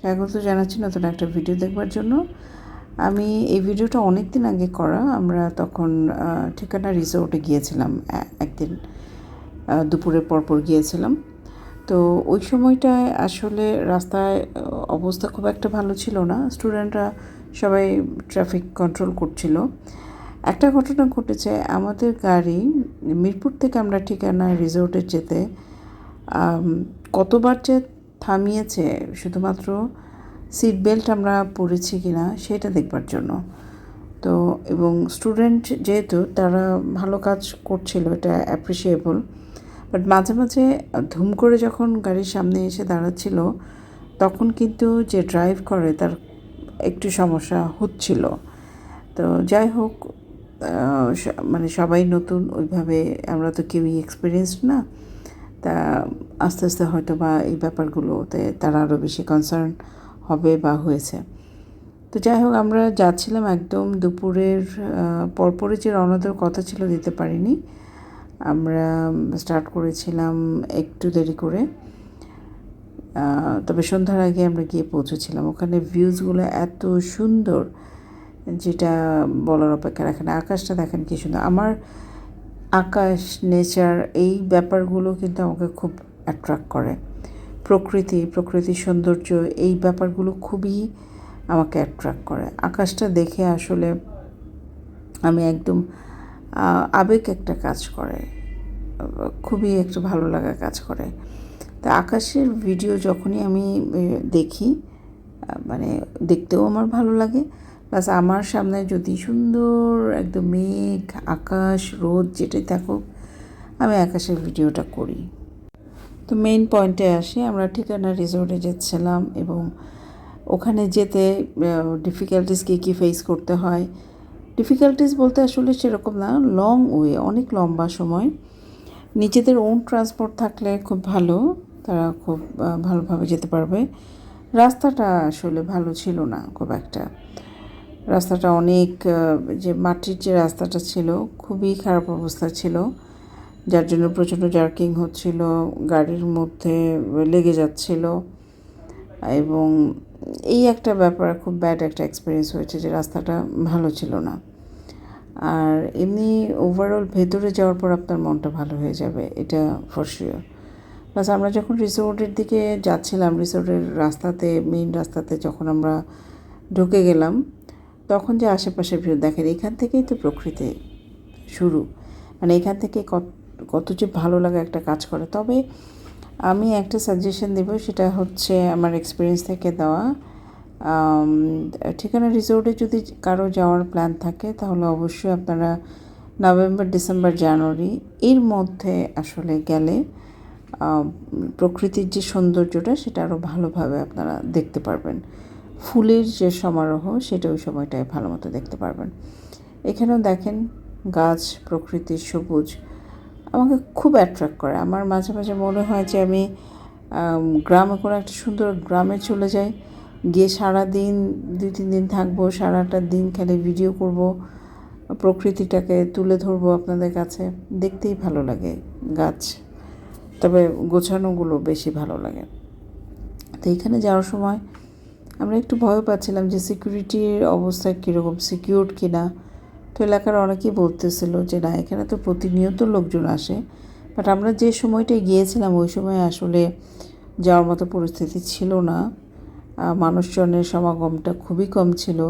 স্বাগত জানাচ্ছি নতুন একটা ভিডিও দেখবার জন্য। আমি এই ভিডিওটা অনেক দিন আগে করা, আমরা তখন ঠিকানা রিসোর্টে গিয়েছিলাম একদিন দুপুরের পরপর গিয়েছিলাম। তো ওই সময়টায় আসলে রাস্তায় অবস্থা খুব একটা ভালো ছিল না। স্টুডেন্টরা সবাই ট্রাফিক কন্ট্রোল করছিল। একটা ঘটনা ঘটেছে, আমাদের গাড়ি মিরপুর থেকে আমরা ঠিকানা রিসোর্টে যেতে কতবার যে থামিয়েছে, শুধুমাত্র সিট বেল্ট আমরা পরেছি কিনা সেটা দেখবার জন্য। তো, এবং স্টুডেন্ট যেহেতু তারা ভালো কাজ করছিল, এটা অ্যাপ্রিসিয়েবল বাট মাঝে মাঝে ধুম করে যখন গাড়ির সামনে এসে দাঁড়াচ্ছিল, তখন কিন্তু যে ড্রাইভ করে তার একটু সমস্যা হচ্ছিল। তো যাই হোক মানে সবাই নতুন, ওইভাবে আমরা তো কেউই এক্সপিরিয়েন্সড না। তা আস্তে আস্তে হয়তো বা এই ব্যাপারগুলোতে তারা আরও বেশি কনসার্ন হবে বা হয়েছে। তো যাই হোক আমরা যাচ্ছিলাম একদম দুপুরের আহ, পরপরই যে রওনা দেওয়ার কথা ছিল দিতে পারিনি। আমরা স্টার্ট করেছিলাম একটু দেরি করে। তবে সন্ধ্যার আগে আমরা গিয়ে পৌঁছেছিলাম। ওখানে ভিউজগুলো এত সুন্দর যেটা বলার অপেক্ষা রাখে না। আকাশটা দেখেন কি সুন্দর। আমার আকাশ, নেচার এই ব্যাপারগুলো কিন্তু আমাকে খুব অ্যাট্রাক্ট করে। প্রকৃতি প্রকৃতির সৌন্দর্য এই ব্যাপারগুলো খুবই আমাকে অ্যাট্রাক্ট করে। আকাশটা দেখে আসলে আমি একদম আবেগ একটা কাজ করে। খুবই একটু ভালো লাগা কাজ করে। তা আকাশের ভিডিও যখনই আমি দেখি মানে দেখতেও আমার ভালো লাগে। প্লাস আমার সামনে যদি সুন্দর একদম মেঘ, আকাশ, রোদ যেটাই থাকুক, আমি আকাশের ভিডিওটা করি। তো মেইন পয়েন্টে আসি, আমরা ঠিকানা রিসোর্টে যাচ্ছিলাম এবং ওখানে যেতে ডিফিকাল্টিস কী কী ফেস করতে হয়। ডিফিকাল্টিস বলতে আসলে সেরকম না লং ওয়ে অনেক লম্বা সময়। নিজেদের ওন ট্রান্সপোর্ট থাকলে খুব ভালো, তারা খুব ভালোভাবে যেতে পারবে। রাস্তাটা আসলে ভালো ছিল না, খুব একটা। রাস্তাটা অনেক যে মাটির যে রাস্তাটা ছিল খুবই খারাপ অবস্থা ছিল, যার জন্য প্রচণ্ড জার্কিং হচ্ছিল, গাড়ির মধ্যে লেগে যাচ্ছিল এবং এই একটা ব্যাপার খুব ব্যাড একটা এক্সপিরিয়েন্স হয়েছে যে রাস্তাটা ভালো ছিল না। আর এমনি ওভারঅল ভেতরে যাওয়ার পর আপনার মনটা ভালো হয়ে যাবে, এটা ফর প্লাস আমরা যখন রিসোর্টের দিকে যাচ্ছিলাম রিসোর্টের রাস্তাতে মেইন রাস্তাতে যখন আমরা ঢুকে গেলাম তখন যে আশেপাশে ভিউ দেখেন এখান থেকেই তো প্রকৃতি শুরু। মানে এখান থেকে কত কত যে ভালো লাগা একটা কাজ করে। তবে আমি একটা সাজেশন দেব, সেটা হচ্ছে আমার এক্সপিরিয়েন্স থেকে দেওয়া। ঠিকানা রিসোর্টে যদি কারও যাওয়ার প্ল্যান থাকে, তাহলে অবশ্যই আপনারা নভেম্বর ডিসেম্বর জানুয়ারি এর মধ্যে আসলে গেলে প্রকৃতির যে সৌন্দর্যটা, সেটা আরও ভালোভাবে আপনারা দেখতে পারবেন। ফুলের যে সমারোহ, সেটা ওই সময়টায় ভালো মতো দেখতে পারবেন। এখানেও দেখেন গাছ প্রকৃতির সবুজ, আমাকে খুব অ্যাট্রাক্ট করে। আমার মাঝে মাঝে মনে হয় যে আমি গ্রামে কোনো একটা সুন্দর গ্রামে চলে যাই, গিয়ে সারা দিন দুই, তিন দিন থাকব, সারাটা দিন খালি ভিডিও করব, প্রকৃতিটাকে তুলে ধরবো আপনাদের কাছে। দেখতেই ভালো লাগে গাছ, তবে গোছানোগুলো বেশি ভালো লাগে। তো এখানে যাওয়ার সময় আমরা একটু ভয় পাচ্ছিলাম যে সিকিউরিটির অবস্থা কীরকম সিকিউর কিনা। তো এলাকার অনেকেই বলতেছিল যে না, এখানে তো প্রতিনিয়ত লোকজন আসে। বাট আমরা যে সময়টায় গিয়েছিলাম, ওই সময় আসলে যাওয়ার মতো পরিস্থিতি ছিল না। মানুষজনের সমাগমটা খুবই কম ছিল।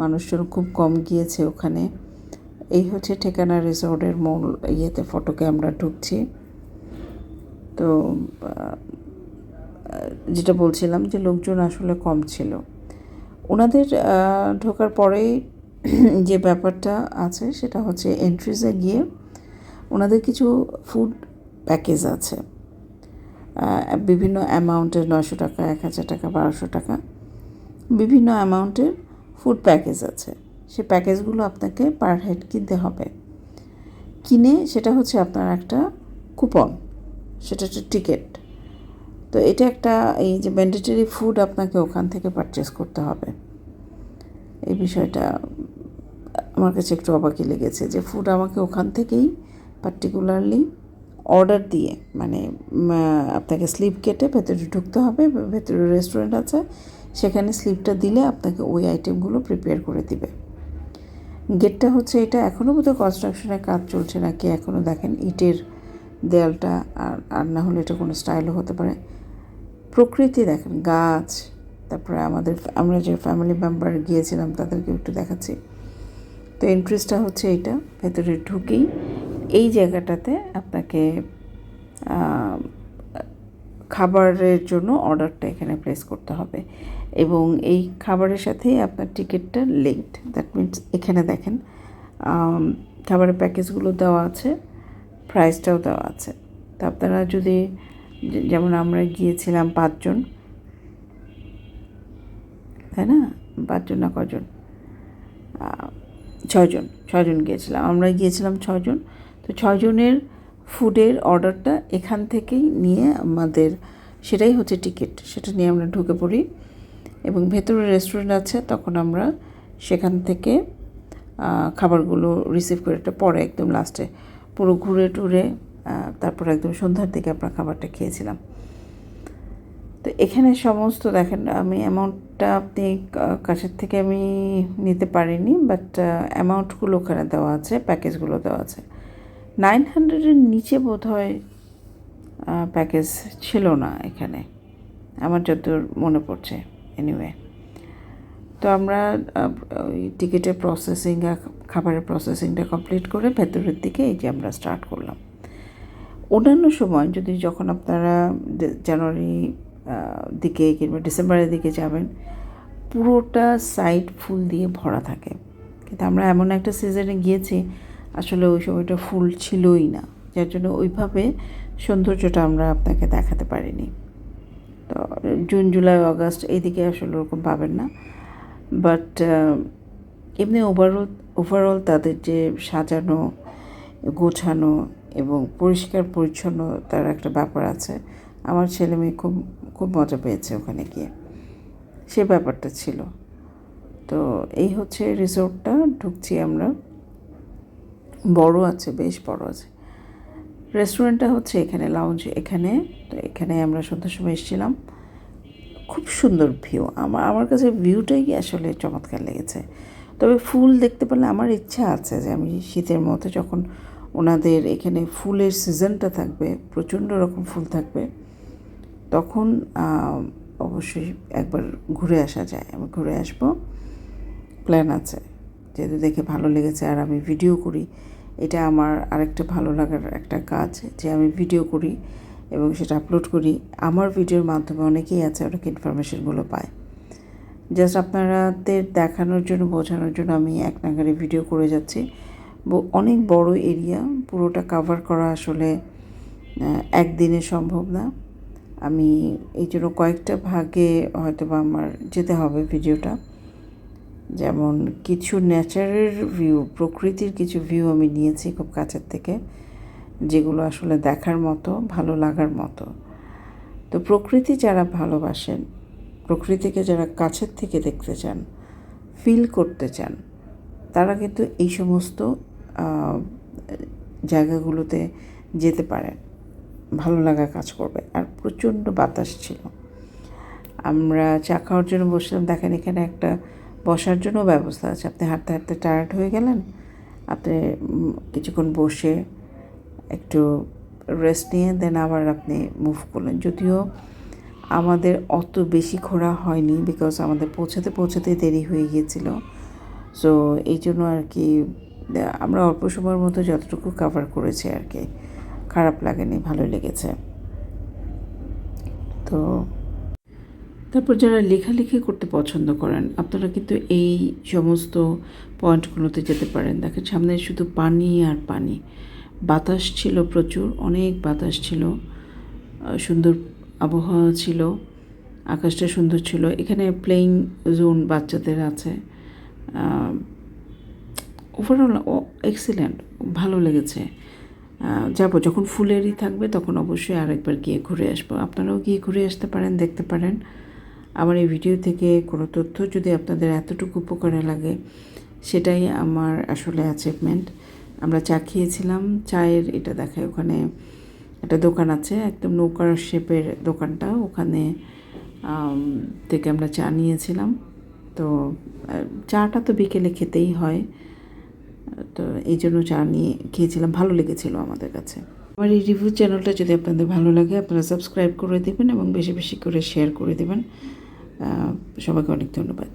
মানুষজন খুব কম গিয়েছে ওখানে। এই হচ্ছে ঠিকানা রিসোর্টের মূল ইয়েতে ফটোকে আমরা ঢুকছি। তো যেটা বলছিলাম যে লোকজন আসলে কম ছিল। ওনাদের ঢোকার পরেই যে ব্যাপারটা আছে সেটা হচ্ছে এন্ট্রিজে গিয়ে ওনাদের কিছু ফুড প্যাকেজ আছে। বিভিন্ন অ্যামাউন্টের নশো টাকা, এক হাজার টাকা, বারোশো টাকা, বিভিন্ন অ্যামাউন্টের ফুড প্যাকেজ আছে। সে প্যাকেজগুলো আপনাকে পার হেড কিনতে হবে। কিনে সেটা হচ্ছে আপনার একটা কুপন সেটা হচ্ছে টিকিট তো এটা একটা, এই যে ম্যান্ডেটরি ফুড আপনাকে ওখান থেকে পারচেস করতে হবে। এই বিষয়টা আমার কাছে একটু অবাকই লেগেছে যে ফুড আমাকে ওখান থেকেই পার্টিকুলারলি অর্ডার দিয়ে মানে আপনাকে স্লিপ কেটে ভেতরে ঢুকতে হবে, ভেতরে রেস্টুরেন্ট আছে, সেখানে স্লিপটা দিলে আপনাকে ওই আইটেমগুলো প্রিপেয়ার করে দিবে। গেটটা হচ্ছে এটা এখনও বোধহয় কনস্ট্রাকশনের কাজ চলছে নাকি এখনও দেখেন, ইটের দেয়ালটা, আর আর না হলে এটা কোনো স্টাইলও হতে পারে। প্রকৃতি দেখেন, গাছ, তারপরে আমাদের আমরা যে ফ্যামিলি মেম্বার গিয়েছিলাম তাদেরকে একটু দেখাচ্ছি। তো এন্ট্রেসটা হচ্ছে এইটা, ভেতরে ঢুকেই এই জায়গাটাতে আপনাকে খাবারের জন্য অর্ডারটা এখানে প্লেস করতে হবে। এবং এই খাবারের সাথেই আপনার টিকিটটা লিঙ্কড দ্যাট মিনস এখানে দেখেন খাবারের প্যাকেজগুলো দেওয়া আছে প্রাইসটাও দেওয়া আছে। তো আপনারা যদি যেমন আমরা গিয়েছিলাম পাঁচজন। তাই না? পাঁচজন না কজন আহ, ছয়জন ছয়জন গিয়েছিলাম। আমরা গিয়েছিলাম ছয়জন। তো ছয়জনের ফুডের অর্ডারটা এখান থেকেই নিয়ে আমাদের সেটাই হচ্ছে টিকিট। সেটা নিয়ে আমরা ঢুকে পড়ি এবং ভেতরে রেস্টুরেন্ট আছে তখন আমরা সেখান থেকে খাবারগুলো রিসিভ করে এটা পরে একদম লাস্টে পুরো ঘুরে টুরে তারপর একদম সন্ধ্যার দিকে আপনার খাবারটা খেয়েছিলাম। তো এখানে সমস্ত দেখেন, আমি অ্যামাউন্টটা আপনি কাছের থেকে আমি নিতে পারিনি বাট অ্যামাউন্টগুলো ওখানে দেওয়া আছে প্যাকেজগুলো দেওয়া আছে। নাইন হান্ড্রেডের নিচে বোধ হয় প্যাকেজ ছিল না এখানে, আমার যতদূর মনে পড়ছে এনিওয়ে তো আমরা ওই টিকিটের প্রসেসিং খাবারের প্রসেসিংটা কমপ্লিট করে ভেতরের দিকে এই যে আমরা স্টার্ট করলাম। অন্যান্য সময় যদি যখন আপনারা জানুয়ারি দিকে কিংবা ডিসেম্বরের দিকে যাবেন, পুরোটা সাইড ফুল দিয়ে ভরা থাকে। কিন্তু আমরা এমন একটা সিজনে গিয়েছি, আসলে ওই সময়টা ফুল ছিলই না। যার জন্য ওইভাবে সৌন্দর্যটা আমরা আপনাকে দেখাতে পারিনি। তো, জুন, জুলাই আগস্ট এইদিকে আসলে ওরকম পাবেন না। বাট এমনি ওভারঅল ওভারঅল তাদের যে সাজানো, গোছানো এবং পরিষ্কার, পরিচ্ছন্ন তার একটা ব্যাপার আছে। আমার ছেলে মেয়ে খুব খুব মজা পেয়েছে ওখানে গিয়ে। সে ব্যাপারটা ছিল। তো এই হচ্ছে রিসোর্টটা, ঢুকছি আমরা। বড় আছে, বেশ বড় আছে। রেস্টুরেন্টটা হচ্ছে এখানে লাউঞ্জ এখানে। তো এখানে আমরা সন্ধ্যার সময় এসেছিলাম। খুব সুন্দর ভিউ আমার আমার কাছে ভিউটাই আসলে চমৎকার লেগেছে। তবে ফুল দেখতে পেলে আমার ইচ্ছা আছে যে আমি শীতের মধ্যে যখন ওনাদের এখানে ফুলের সিজনটা থাকবে, প্রচণ্ড রকম ফুল থাকবে। তখন অবশ্যই একবার ঘুরে আসা যায়। আমি ঘুরে আসব। প্ল্যান আছে। যেহেতু দেখে ভালো লেগেছে আর আমি ভিডিও করি, এটা আমার আরেকটা ভালো লাগার একটা কাজ যে আমি ভিডিও করি এবং সেটা আপলোড করি। আমার ভিডিওর মাধ্যমে অনেকেই আছে, অনেক ইনফরমেশনগুলো পায়। জাস্ট আপনারাদের দেখানোর জন্য, বোঝানোর জন্য আমি এক নাগারে ভিডিও করে যাচ্ছি। অনেক বড় এরিয়া, পুরোটা কাভার করা আসলে একদিনে সম্ভব না। আমি এই জন্য কয়েকটা ভাগে হয়তো বা আমার যেতে হবে ভিডিওটা। যেমন কিছু ন্যাচারের ভিউ প্রকৃতির কিছু ভিউ আমি নিয়েছি খুব কাছের থেকে, যেগুলো আসলে দেখার মতো, ভালো লাগার মতো। তো প্রকৃতি যারা ভালোবাসেন, প্রকৃতিকে যারা কাছের থেকে দেখতে চান ফিল করতে চান, তারা কিন্তু এই সমস্ত জায়গাগুলোতে যেতে পারেন ভালো লাগা কাজ করবে। আর প্রচণ্ড বাতাস ছিল। আমরা চা খাওয়ার জন্য বসলাম। দেখেন, এখানে একটা বসার জন্য ব্যবস্থা আছে। আপনি হাঁটতে হাঁটতে টায়ার্ড হয়ে গেলেন। আপনি কিছুক্ষণ বসে একটু রেস্ট নিয়ে দেন আবার আপনি মুভ করলেন। যদিও আমাদের অত বেশি ঘোরা হয়নি বিকজ আমাদের পৌঁছাতে পৌঁছাতে দেরি হয়ে গিয়েছিল। সো এই জন্য আর কি আমরা অল্প সময়ের মতো যতটুকু কাভার করেছি আর কি। খারাপ লাগেনি ভালো লেগেছে। তো তারপর যারা লেখালেখি করতে পছন্দ করেন, আপনারা কিন্তু এই সমস্ত পয়েন্টগুলোতে যেতে পারেন। দেখেন, সামনে শুধু পানি আর পানি। বাতাস ছিল প্রচুর, অনেক বাতাস ছিল। সুন্দর আবহাওয়া ছিল, আকাশটা সুন্দর ছিল। এখানে প্লেইং জোন বাচ্চাদের আছে। ওভারঅল ও এক্সিলেন্ট ভালো লেগেছে। যাব, যখন ফুলেরই থাকবে তখন অবশ্যই আরেকবার গিয়ে ঘুরে আসব। আপনারাও গিয়ে ঘুরে আসতে পারেন, দেখতে পারেন। আমার এই ভিডিও থেকে কোনো তথ্য যদি আপনাদের এতটুকু উপকারে লাগে, সেটাই আমার আসলে অ্যাচিভমেন্ট আমরা চা খেয়েছিলাম, চায়ের এটা দেখায় ওখানে একটা দোকান আছে, একদম নৌকার শেপের দোকানটা। ওখানে থেকে আমরা চা নিয়েছিলাম। তো চাটা তো বিকেলে খেতেই হয়। তো এই জন্য চা নিয়ে খেয়েছিলাম, ভালো লেগেছিল আমাদের কাছে। আমার এই রিভিউ চ্যানেলটা যদি আপনাদের ভালো লাগে, আপনারা সাবস্ক্রাইব করে দেবেন এবং বেশি বেশি করে শেয়ার করে দেবেন। সবাইকে অনেক ধন্যবাদ।